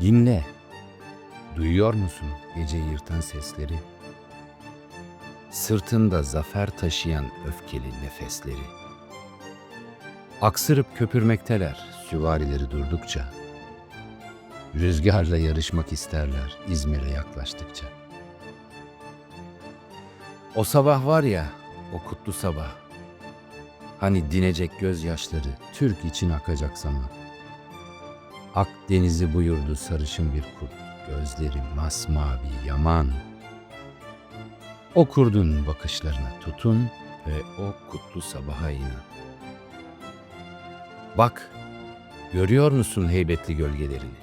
Dinle. Duyuyor musun gece yırtan sesleri? Sırtında zafer taşıyan öfkeli nefesleri. Aksırıp köpürmekteler süvarileri durdukça. Rüzgarla yarışmak isterler İzmir'e yaklaştıkça. O sabah var ya, o kutlu sabah. Hani dinecek gözyaşları Türk için akacak zaman. Akdeniz'i buyurdu sarışın bir kurt, gözleri masmavi yaman. O kurdun bakışlarına tutun ve o kutlu sabaha inan. Bak, görüyor musun heybetli gölgelerini?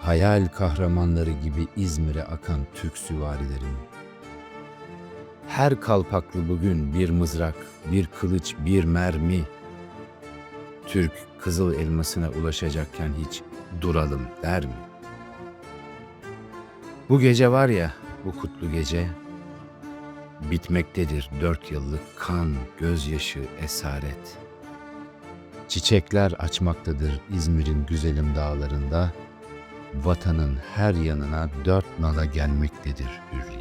Hayal kahramanları gibi İzmir'e akan Türk süvarilerini. Her kalpaklı bugün bir mızrak, bir kılıç, bir mermi. Türk kızıl elmasına ulaşacakken hiç duralım der mi? Bu gece var ya, bu kutlu gece, bitmektedir dört yıllık kan, gözyaşı, esaret. Çiçekler açmaktadır İzmir'in güzelim dağlarında, vatanın her yanına dört nala gelmektedir hürriyet.